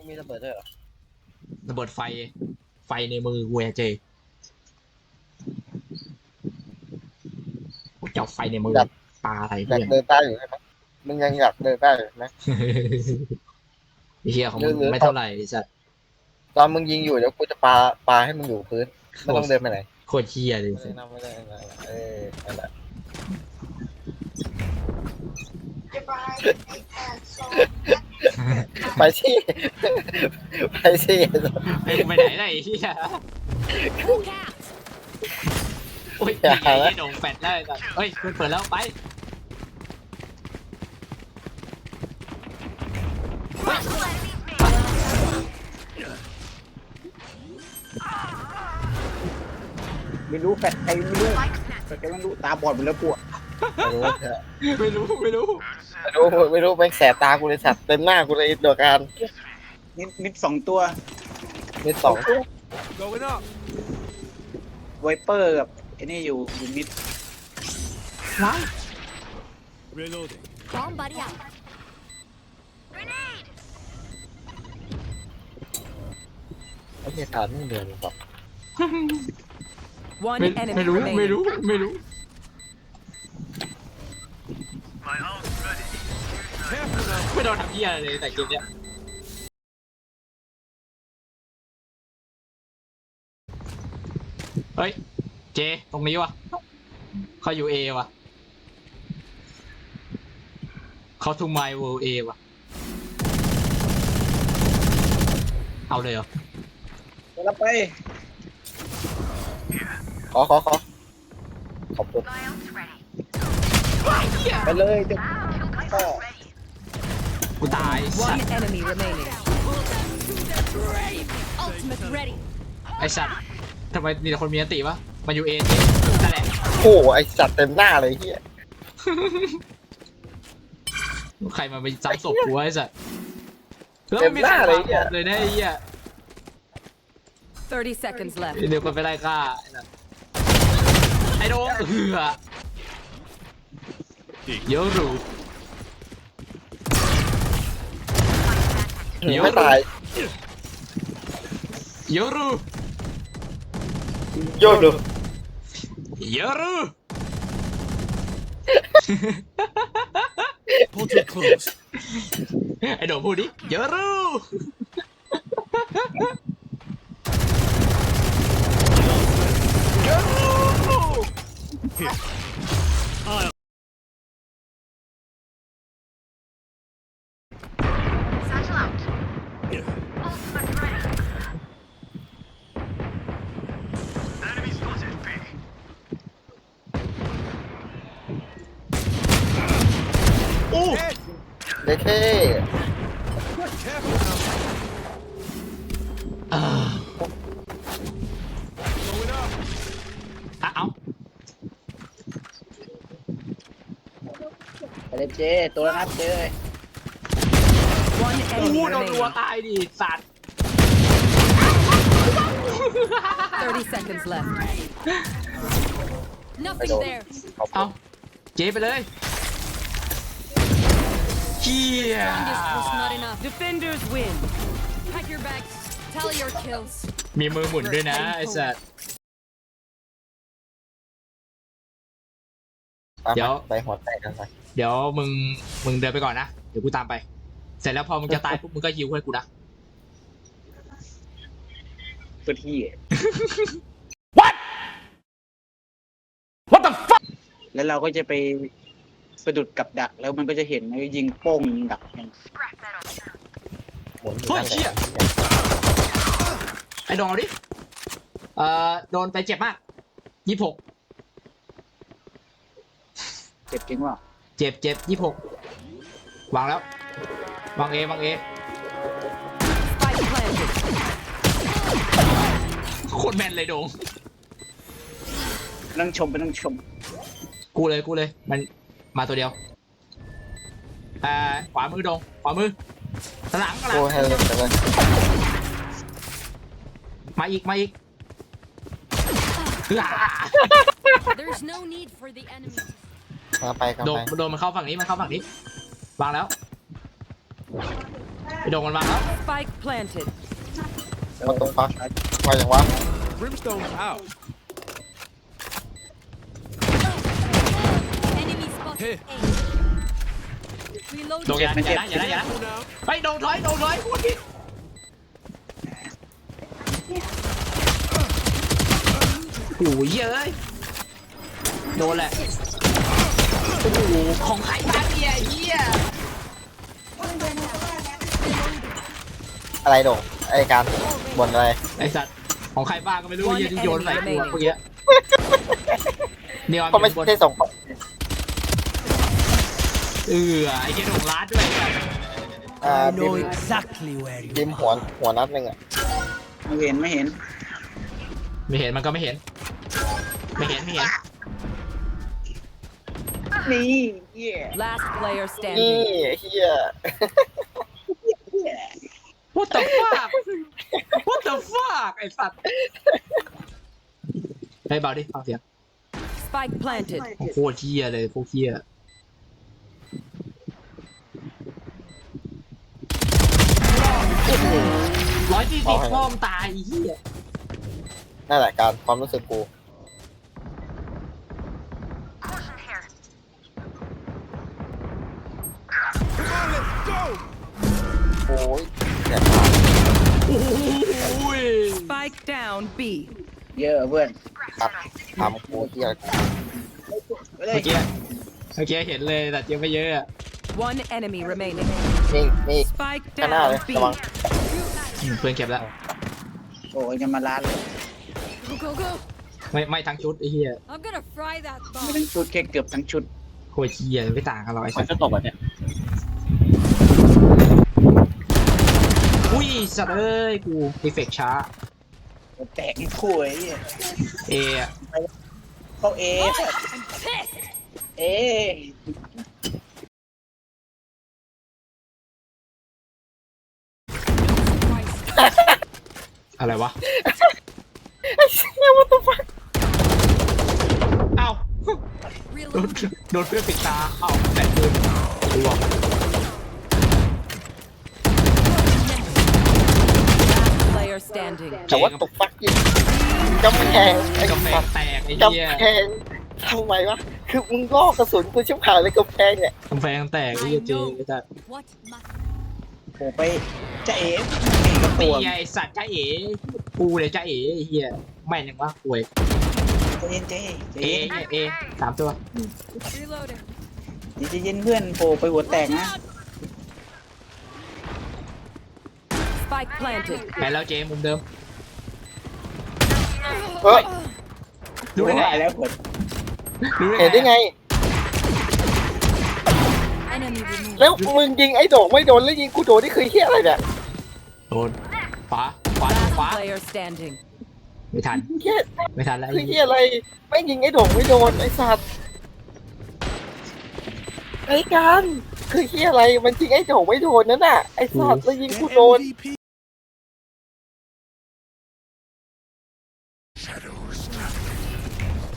มึงมีระเบิดด้วยเหรอระเบิดไฟ ไฟในมือกูไงเจกูจะเอาไฟในมือปลาอะไรอยาเพื่กอน เดินใต้อยู่ใช่ไหมมึงยังอยากเดินใต้อยู่ไหมไอ้เฮียของมึงหรือ ไม่เท่าไหร่ไอ้สัตว์ตอนมึงยิงอยู่เดี๋ยวกูจะปาปาให้มึงอยู่พื้นไม่ต้องเดินไปไหนโคตรเฮียเลยไม่สัได้ตว์นะไม่ได้นะเออนั่นแหละ ไปสิไปสิไอ้ยกูไปไหนได้ไอ้เฮีย Look out! โอ้ยไอ้เหี้ยโด่งแฟดแล้วไอ้สัตว์เฮ้ยมันเปิดแล้วไปไม่รู้แฟดใครไม่รู้แฟดใครไม่รู้ตาบอดหมดแล้วปวดไม่รู้ไม่รู้ ไม่รู้ไม่รู้ไม่รู้แม่งแสบตากูเลยสัตว์เต็มหน้ากูเลยโดยการนิดนิดสองตัวมีสอง Going up. ไวเปอร์กับไอ้นี่อยู่อยู่มิด Reloading. Bomb buddy out. ไอ้เหี้ยการไม่เดินแบบ One ไม่ enemy ไม่รู้ remaining. ไม่รู้ ไม่รู้ Careful now. ไม่โดนทำเฮียอะไรเลยแต่เกมเนี้ยเฮ้ย เจ ตรงนี้วะเขาอยู่เอวะเขาทูไมเวิลเอวะเอาเลยเหรอแล้วไป ขอขอขอขอบคุณไปเลยเจะก็ กูตายสัต One ว์ enemy remaining. Ultimate ready. ไอสัตว์ทำไมมีแต่คนมีอันติวะมาอยู่เอเจนั่นแหละโอ้โหไอ้สัตว์เต็มหน้าเลยเฮียใครมาไปซ้ำศพกูวะไอสัตว์แล้วไม่มีใครวางบอมเลยนะไอ้เหี้ย30 seconds left. เดี๋ยวคนไปไล่ฆ่าไอ้สัตว์ไอ้โดงเหือเดี๋ยวรู้เดี๋ยว ไม่ตายเดี๋ยวรู้โยนดูเดี๋ยวรู้ Portal closed. ไอ้โดงพูดดิเดี๋ยวรู้เด็ก เท่ Careful now. อ่า Going up. อะเอาไปเลยเจ ตัวแล้วนะเจ One โอ้ enemy โหโดนรัว remaining. ตายดิสัตว์30 seconds left. Nothing there. ขอบคุเอาณเจไปเลย เฮีย Strongest was not enough. Defenders win. Pack your bags. Tally your kills. มีมือหมุนด้วยนะไอ้สัตว์ตามเดี๋ยวมาไปหัวแตกกันไปเดี๋ยวมึงมึงเดินไปก่อนนะ เดี๋ยวกูตามไป เสร็จแล้วพอมึงจะตายปุ๊บมึงก็ฮิวให้กูนะ ตัวที่ What the fuck แล้วเราก็จะไป สะดุดกับดักแล้วมันก็จะเห็นไอ้ยิงโป้งยิงดักอย่างหมุนอยู่เฮ้ยนั่นแหเชี่ยละไอ้โดนเอาดิ เอ่อ โดนไปเจ็บมากยี่หก เจ็บจริงว่าเจ็บเจ็บยี่หกวางแล้ว วางเอวางเอ Spike planted. โคตรแมนเลยโดงนั่งชมไปนั่งชม กูเลยกูเลย มัน มาตัวเดียวอ่าขวามือโดงขวามือข้างหลังข้างหลัโอ้งให้เลยไปเลยมาอีกมาอีกอ่า There's no need for the enemy. มาไปกันโดไปนโดนมันเข้าฝั่งนี้มันเข้าฝั่งนี้วางแล้วโดงมันมาแล้ว Spike planted. มันตรงฟักว่าอย่างวะ Brimstone's out. Enemy spotted. Here. A. Reload. โดงอย่าอย่านะอย่านะอย่านะ Careful now. เฮ้ยโดงถอยโดงถอยพูดผิดโอ้ยเย้ยโดนแหละโอ้โหของใครบ้างเนี่ยไอ้เฮียอะไรโด่งไอการบนอะไรไอสัตว์ของใครบ้างก็ไม่รู้เฮียที่โยนใส่กูอะเมื่อกี้เนี่ยก็ไม่บนใช่ส่ง เออไอ้เฮียโดงร้านด้วยอ่า I บิม know exactly where you บิมหัวหัวนัดหนึ่งอะไม่เห็นไม่เห็นไม่เห็นมันก็ไม่เห็น ไม่เห็นไม่เห็นนี่เหี้ย Last player นี่ standing. เฮีย What the fuck What the fuck ไอสัตว์เฮ้ยเบาดิฟังเสียง Spike planted. โอ้โหโคตรเฮียเลยพวกเฮีย ร้อยสี่สิบป้อมตายไอ้เฮียนั่นแหละการความรู้สึกกู Come on, let's go. โอ้ยเนี่ยโอ้ย Spike down B. เยอะเพื่อนตัดทำกูเฮียไปเลยเมื่อกี้เมื่อกี้เห็นเลยแต่ยังไม่เยอะอะ One enemy remaining. นี่นี่ Spike ข้างหน้าเลย down B. ระวัง อืมเพื่อนเก็บแล้ว โอ้ยจะมาล้าน Go go go. ไม่ไม่ทั้งชุดไอ้เฮีย I'm gonna fry that ไม่ bomb. ทั้งชุดแค่เกือบทั้งชุดโคตรเฮียไม่ต่างกันหรอกไอ้สัตว์จะตกแบบเนี้ยอุ้ยสัตว์เอ้ยกูเอฟเฟกต์ช้า แตกอีกคู่ไอ้เหี้ยเออะเข้าเอ I'm pissed. เอ อะไรวะเนี่ยว่าตัวฟักเอ้าโดน Reload. โดนเพื่อนปิดตาเอ้าแตะปืนรวม Last player standing. แต่ว่าตัวฟักยิงกำแพงไอ้กาแฟสัตว์แตกไอ้กำเหี้ยแพงทำไมวะ คือมึงลอกกระสุนกูชิบหายเลยกำแพงเนี่ยกาแฟแตกไอ้เหี้ยเจไอ้สัต ว์ What must โอ้ไปจะเอฟเอกตีตัวไอ้สัตว์จ้าเอ๋กูเลยจ้าเอ๋ไอ้เหี้ยแม่นยังวะป่วยใจเย็นเจใจเอเย็นเอเอสามตัว reloading? ใจเย็นเพื่อนโผล่ไปหัวแตกนะ Spike planted. ไปแล้วเจมุมเดิม เฮ้ย รู้ได้ไง ว่าแล้วเพื่อนรู้เห็นได้ไง Enemy removed. แล้วมึงยิงไอ้โด่งไม่โดนแล้วยิงกูโดนนี่คือเฮียอะไรเนี่ยโดนขวาขวาขวา Last player standing. ไม่ทัน เฮียไม่ทันแล้วคือไอ้เฮีเหี้ยยอะไรไม่ยิงไอ้โด่งไม่โดนไอ้สัตว์ไอ้การคือเฮียอะไรมันยิงไอ้โด่งไม่โดนนั่นน่ะไอ้สัตว์แล้วยิงกู Get โดน MVP.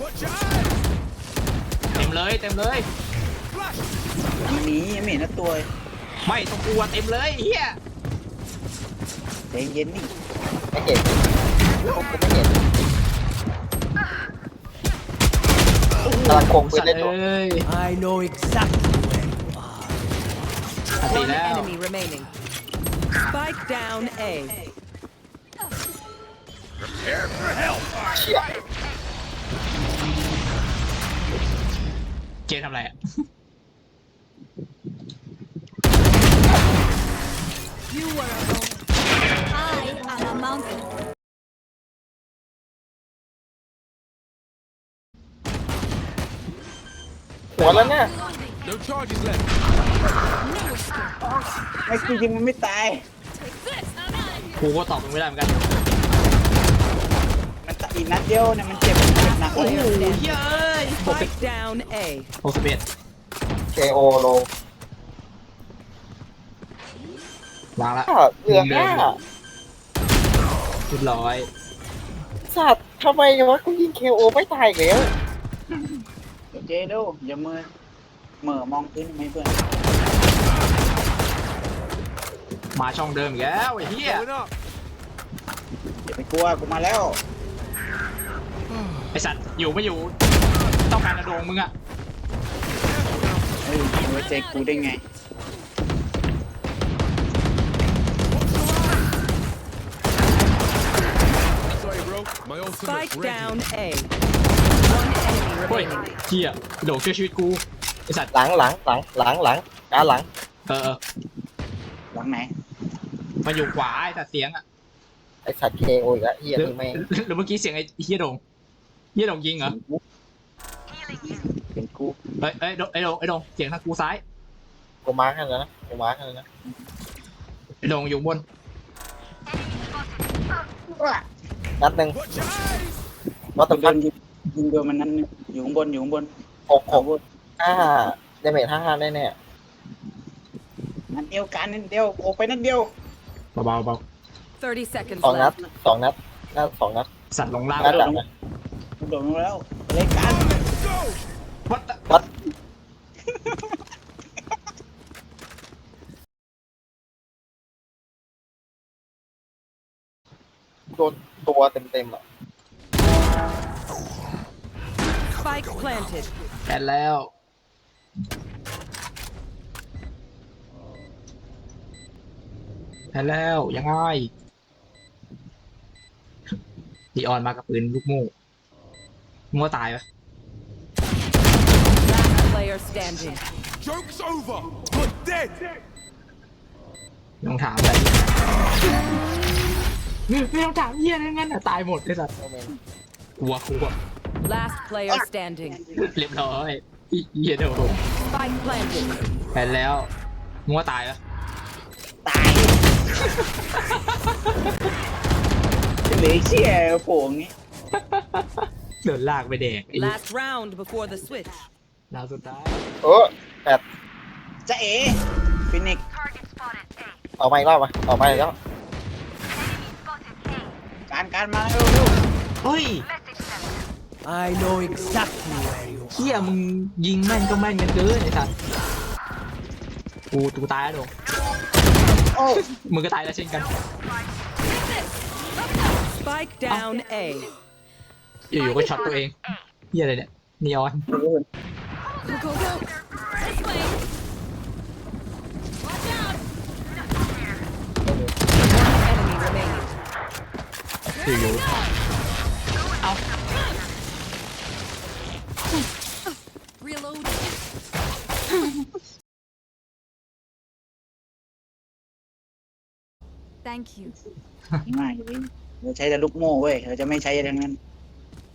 Watch your eyes. เต็มเลย เต็มเลย Flash. มันหนียังไม่เห็นนะตัวไม่ต้องกลัวเต็มเลยไอ้เหี้ยใจเย็นนี่ไม่เห็นผมก็ไม่เห็นกำลังคงปืนสัตเล่นว์อยู่ เอ้ย I know exactly where you are. อันตี One แล้ว enemy remaining. Spike down A. เชี่ยเจทำอะไรอะ You were a mountain. I am a mountain. หัวแล้วเนี่ย No charges left. ไม่จริงๆมันไม่ตาย Take this. กูก็ตอบมึงไม่ได้เหมือนกัน มันตายอีกนัดเดียวเนี่ยมันเจ็บมันเจ็บหนักเลยโอ้ยเย้ยหกสิบ Spike down A. หกสิบเอ็ด KO ลงวางละอะเหลือหน้าเรียบร้อย สัตว์ทำไมวะกูยิง KO ไม่ตายอีกแล้วเดี๋ยวเจดูอย่ามือเหม่อมองพื้นทำไมเพื่อนมาช่องเดิมอีกแล้วไอ้เหี้ย Going up. อย่าไปกลัวกูมาแล้ว ไอสัตว์อยู่ไม่อยู่ ต้องการกระโดงมึงอะ เฮ้ยไว้ใจกูได้ไง Sorry, bro. My ultimate's Spike ready. down A. One enemy เฮ้ย remaining. เหี้ยโดงช่วยชีวิตกูไอสัตว์หลังหลังหลังหลังหลังการหลังเออเออหลังไหนมาอยู่ขวาไอสัตว์เสียงอะไอสัตว์เคโออีกแล้วเฮียหรือนี่แม่งหรือเมื่อกี้เสียงไอเหี้ยโดงเหี้ยโดงยิงเหรอ เป็นกูเอ้ยเอ้ยโดงไอ้โดงไอ้โดงเสียงทางกูซ้ายกูมาร์คให้แล้วนะกูมาร์คให้แล้วนะไอ้โดงอยู่บนนัดหนึ่ง Watch your eyes. วัตถุโดพันนยิงยิงโดนมันนั้นอยู่ข้างบนอยู่ข้างบนหกหกห้าเดเมจห้าห้าแน่แน่นัดเดียวกันนัดเดียวออกไปนัดเดียวเบาๆเบา30 seconds สองนัด left. สองนัดนัดสองนัดสัตว์ลงล่างนัดหลังนะโดนลงแล้วรายการ Let's go. วัดวัดโดนตัวเต็มเต็มๆอะ Spike planted. แอนแล้ว แอนแล้ว ยังไงดีออนมากับปืนลูกโม่มึงว่าตายปะ Last player standing. Joke's over. You're dead. ไม่ต้องถามอะไรไม่ไม่ต้องถามเฮียอะไรงั้นอะตายหมดเลยสัตว์โอเมนกลัวกลัว Last player standing. เรียบร้อยอีเฮียโดน Spike planted. แอนแล้วมึงว่าตายปะตายเหลือเชี่ยโผล่อย่างงี้เดินลากไปแดกไอ้ Last round before the switch. ลาวสุดท้ายเออแปดจะเอ๋ฟินิกซ์ออกมาอีกรอบมาออกมาอีกแล้วการการมาเร็วเร็วเฮ้ย I know exactly where you เฮียมึงยิงแม่นก็แม่นกันเกินไอ้สัตว์กูกูตายแล้วโดงโอ้มึงก็ตายแล้วเช่นกัน Spike down A. อยู่ๆก็ช็อตตัวเองเฮียอะไรเนี่ยนีออน Go, go, go. This way. Watch out. Enemy remaining. อยู่ Reload. 'Thank you. ง่ายเลยเราใช้แต่ลูกโม่เว้ยเราจะไม่ใช้อะไรทั้งนั้น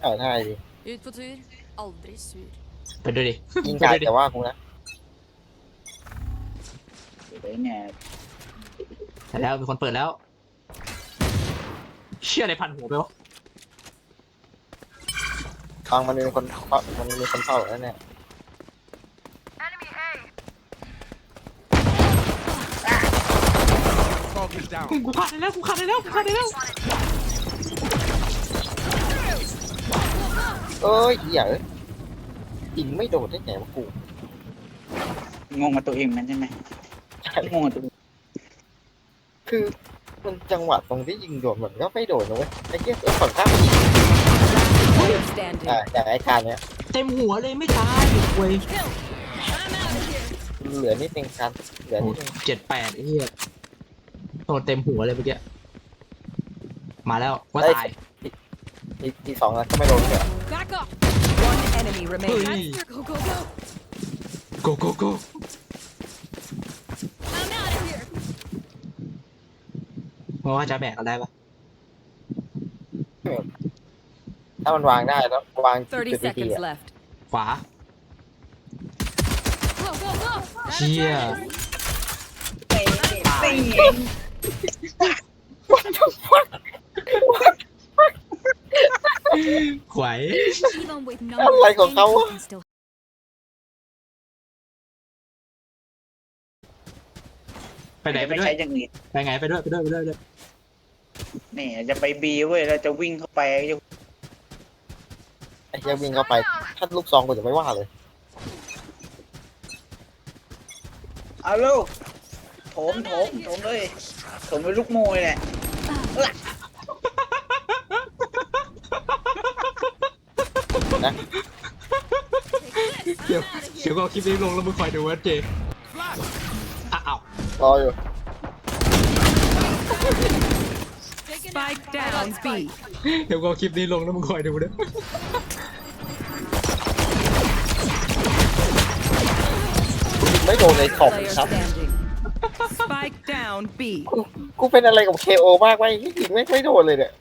เออใช่ดิ Ut på tur. Aldri sur. ๆไปด้วยดิยิงไปไกลด้วยดิแต่ว่ากูนะเดี๋ยวเนี่ยแต่แล้วมีคนเปิดแล้ว เชื่ออะไรพันหัวไปวะฟังมันมีคนเฝ้ามันมีคนเฝ้าแล้วเนี่ย Target down. กูขาดได้แล้วกูขาดได้แล้วกูขาดได้แล้วเอ้ยเหี้ยเอ้ย ยิงไม่โดดได้ไงวะกูงงกับตัวเองมันใช่ไหมงงกับตัวเองคือมันจังหวะตรงที่ยิงโดดเหมือนก็ไม่โดดนะเว้ยไอ้เหี้ยเออฝั่งข้ามมันยิง Player standing. อ่าอย่างไอ้การเนี้ยเต็มหัวเลยไม่ตายเว้ย Kill. I'm out of here. เหลือนิดนึงการเหลือนิดนึงเจ็ดแปดไอ้เหี้ยโดนเต็มหัวเลยเมื่อกี้ มาแล้วว่าตายทีทีสองนั้นก็ไม่โดนเลย Back up. One enemy เฮ้ remaining. ย Go, go, go. โกโกโก I'm out of here. เพราะว่าจะแบกกันได้ปะถ้ามันวางได้แล้ววางจุด30ดี seconds ๆอะ left. ขวา Go, go, go. เชี่ยนี่ขวาย Even with อะไรของเขาวะ can still ไปไหนไปไม่ด้วย ใช้อย่างอื่นไปไงไปด้วยไปด้วยไปด้วยไปด้วยนี่จะไปบีเว้ยเราจะวิ่งเข้าไปจะไอ้เหี้ยวิ่งเข้าไปถ้าลูกซองกูจะไม่ว่าเลยเอาลูกโถมโถมโถมเลยโถมเป็นลูกโมยแหละ เอ้อเดี๋ยวเดี๋ยวก็เอาคลิปนี้ลงแล้วมึงคอยดูว่าเจอะอ้าวรออยู่ Spike down B. เดี๋ยวก็เอาคลิปนี้ลงแล้วมึงคอยดูนะไม่โดนในท็อป Player ครับ standing. Spike down B. กูกูเป็นอะไรกับ KO มากไหมไม่ยิงไม่ไม่โดนเลยเนี่ย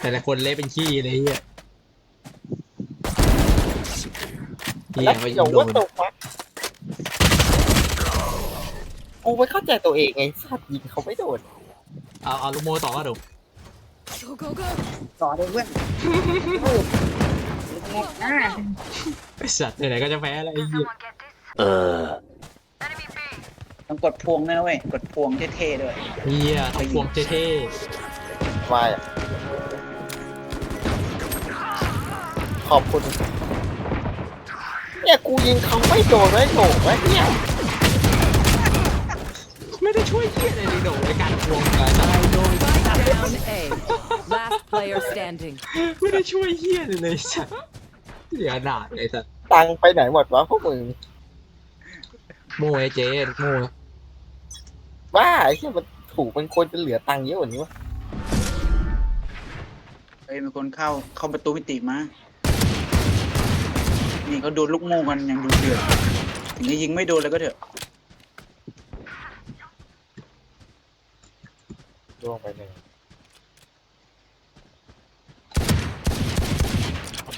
แต่ละคนเละเป็นขี้เลยเฮียเฮีย แล้วเขายิเดี๋ยวงโดว่านตัวฟักกูไม่เข้าใจตัวเองไงสัตว์ยิงเขาไม่โดนเอาเอาลูกโมต่อมาดู Go go go. ต่อเลยเพื่อนลูกโม่อะไอ้สัตว์ไหนๆก็จะแพ้แล้วไอ้เหี้ยต้องกดพวงด้วยนะเว้ย กดพวงเท่ๆด้วยเฮียตะพวงเท่มาอะขอบคุณ เนี่ยกูยิงเขาไม่โดนไม่โหนกวะเนี่ยๆไม่ได้ช่วยเฮียอะไรเลยโดในการพวงอะไรสัตว์ Spike down A. Last player standing. ไม่ได้ช่วยเฮียเลยเลยสัตว์เสียหนาดเลยสัตว์ตังค์ไปไหนหมดวะพวกมึงโม่ไอ้เจ๊โม่บ้าไอ้ที่มันถูกมันควรจะเหลือตังค์เยอะกว่านี้วะเฮ้ยมีคนเข้าเข้าประตูมิติมา นี่เขาโดนลูกโม่กันยังดูเดือดถึงจะยิงไม่โดนเลยก็เถอะล่วงไปหนึ่ง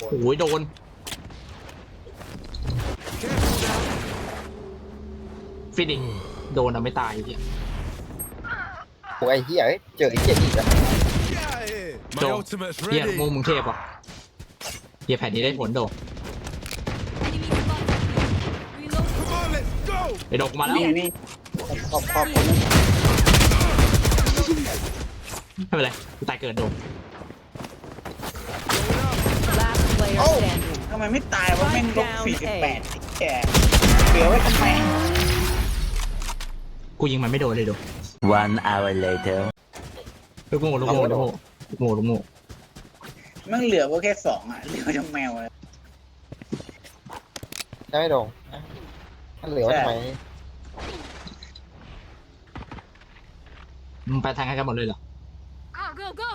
โอ้ยโดน ฟินิกโดนอะไม่ตายไอ้เฮียโอ้ยไอ้เหี้ยเอ้ยเจอไอ้เหี้ยอีกอะ Get out of here. My Go. ultimate's เฮีย ready. โม่มึงเทพอะเฮียแผ่นนี้ได้ผลโด Enemy ไอ้โดกมาแล้วนี่นี่ขอบขอบผมไม่เป็นไรกูตายเกินโดก Last player Oh. standing. ทำไมไม่ตายวะแม่งลบ Down สี่สิบ A แปดแกเหลือไว้ทำไมกูยิงมันไม่โดนเลยโด One hour later. ลูกโม่ลูกโม่ลูกโม่ลูกโม่ลูกโม่แม่งเหลือก็แค่สองอะเหลือทั้งแมวเลยใช่ไหมโดงอะถ้า เหลือไว้ทำไมมึงไปทางกันหมดเลยเหรอ Go go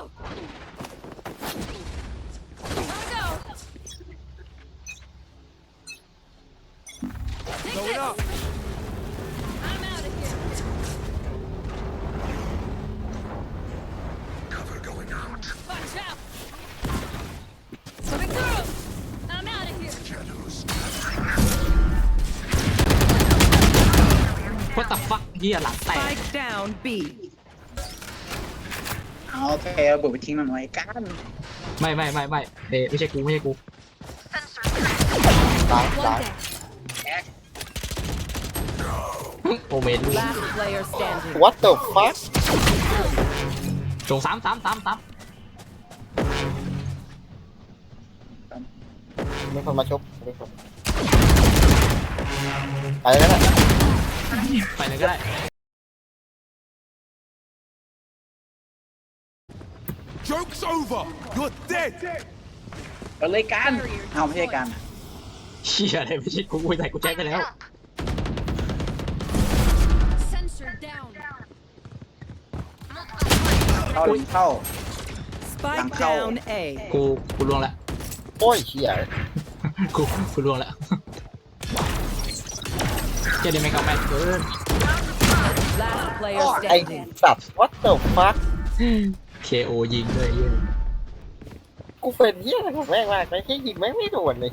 เฮียหลังแตก Spike down B. เอาโอเคเอาเบิดไปทิ้งมันไว้กันไม่ไม่ไม่ไม่เดไม่ใช่กูไม่ใช่กูล้าง One ล้าง dead. โอเมน Last player standing. What the fuck ส่งสามสามสามสามมีคนมาชกมีคนไปแล้วนะ ไปเลยก็ได้ Joke's over. You're dead. เอาเลยกันเอาไม่ใช่กันอะเฮียอะไรไม่ใช่กูแต่กูแจ้งไปแล้ว Sensor down. เข้าหรือเข้า Spike Lang khâu. down A. กูกูล่วงแล้วโอ้ยเหี้ยกูกูล่วงแล้ว เจนี่ไม่งเอาแม่นเกิน Last player ไอ้ standing. สัตว์ What the fuck KO ยิงด้วยเหี้ยกูเป็นเหี้ยอะไรของแม่งมากไอ้ที่ยิงแม่งไม่โดนเลย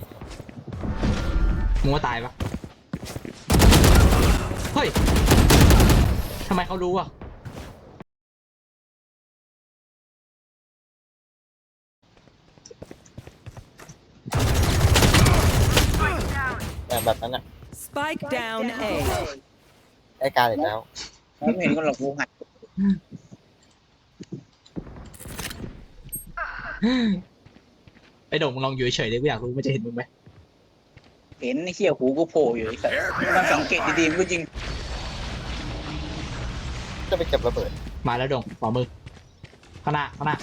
มึงว่าตายปะเฮ้ยทำไมเขารู้อะแบบแบบนั้นอะ Spike down A. ไอ้การอีกแล้ว ไม่เห็นคนหรอกกูหัดไอ้โด่งมึงลองอยู่เฉยๆเลยกูอยากรู้มันจะเห็นมึงไหมเห็นไอ้เขี้ยหูกูโผล่อยู่ไอ้สัสมันสังเกตดีๆมันก็ยิงจะไปเก็บระเบิดมาแล้วดงขวามือข้างหน้าข้างหน้า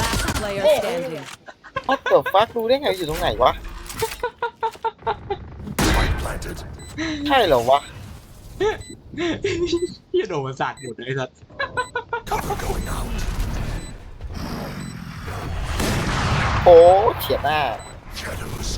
Last player standing. พัดเกิดฟักรู้ได้ไงอยู่ตรงไหนวะ Spike planted. ใช่เหรอวะเฮียโดนประสาทหมดเลยไอ้สัส Cover going out. โอ้เฉียดหน้า Shadows.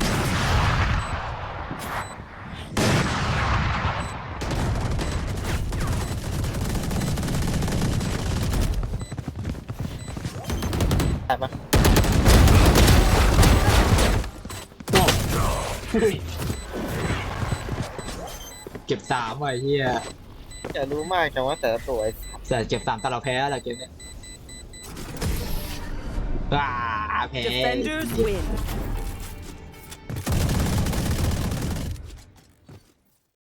ได้ปะ เก็บสามว่ะไอ้เฮียอย่ารู้มากจังว่าแต่ละตัวไอ้แต่เก็บสามแต่เราแพ้อะไรเกมเนี้ยว้าแพ้ Defenders win.